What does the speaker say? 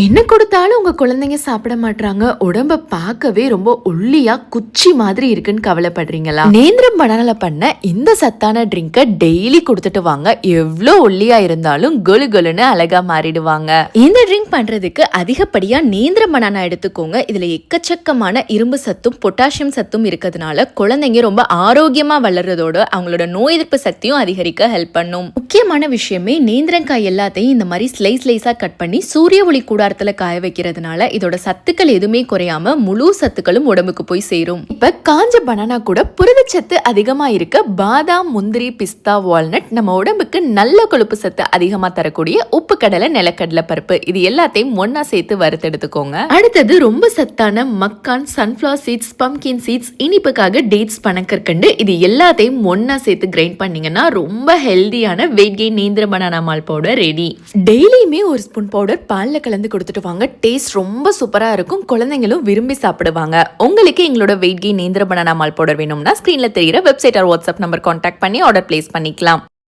என்ன கொடுத்தாலும் உங்கள் குழந்தைங்க சாப்பிட மாட்றாங்க. உடம்ப பார்க்கவே ரொம்ப ஒல்லியாக குச்சி மாதிரி இருக்குன்னு கவலைப்படுறீங்களா? நேந்திரம் பனானால பண்ண இந்த சத்தான ட்ரிங்கை டெய்லி கொடுத்துட்டு வாங்க. எவ்வளோ ஒல்லியாக இருந்தாலும் கொலு கொலுன்னு அழகாக மாறிடுவாங்க. இந்த ட்ரிங்க் பண்ணுறதுக்கு அதிகப்படியாக நேந்திரம் பனானா எடுத்துக்கோங்க. இதில் எக்கச்சக்கமான இரும்பு சத்தும் பொட்டாசியம் சத்தும் இருக்கிறதுனால குழந்தைங்க ரொம்ப ஆரோக்கியமாக வளர்றதோட அவங்களோட நோய் எதிர்ப்பு சக்தியும் அதிகரிக்க ஹெல்ப் பண்ணும். முக்கியமான விஷயமே நேந்திரங்காய் எல்லாத்தையும் இந்த மாதிரி ஸ்லைஸ் ஸ்லைஸாக கட் பண்ணி சூரிய ஒளி கூடாரத்துல காய வைக்கிறதுனால இதோட சத்துக்கள் எதுவுமே குறையாம முழு சத்துக்களும் உடம்புக்கு போய் சேரும். இப்ப காஞ்ச பனானா கூட புரதச்சத்து அதிகமா இருக்க பாதாம் முந்திரி பிஸ்தா வால்நட் நம்ம உடம்புக்கு நல்ல கொழுப்பு சத்து அதிகமா தரக்கூடிய உப்பு கடலை நிலக்கடலை பருப்பு இது எல்லாத்தையும் ஒன்னா சேர்த்து வறுத்தெடுத்துக்கோங்க. அடுத்தது ரொம்ப சத்தான மக்கான் சன்ஃபிளவர் சீட்ஸ் பம்கின் சீட்ஸ் இனிப்புக்காக டேட்ஸ் பனக்கற்கண்டு இது எல்லாத்தையும் ஒன்னா சேர்த்து கிரைண்ட் பண்ணீங்கன்னா ரொம்ப ஹெல்தியான வெயிட் கெயின் நேந்திர பனானா மால் பவுடர் ரெடி டெய்லியுமே ஒரு ஸ்பூன் பவுடர் பாலில் கலந்து கொடுத்துட்டு வாங்க. டேஸ்ட் ரொம்ப சூப்பராக இருக்கும். குழந்தைங்களும் விரும்பி சாப்பிடுவாங்க. உங்களுக்கு எங்களோட வெயிட் கெயின் நேந்திர பனானா மால் பவுடர் வேணும்னா ஸ்க்ரீனில் தெரியிற website or WhatsApp number contact பண்ணி ஆர்டர் பிளேஸ் பண்ணிக்கலாம்.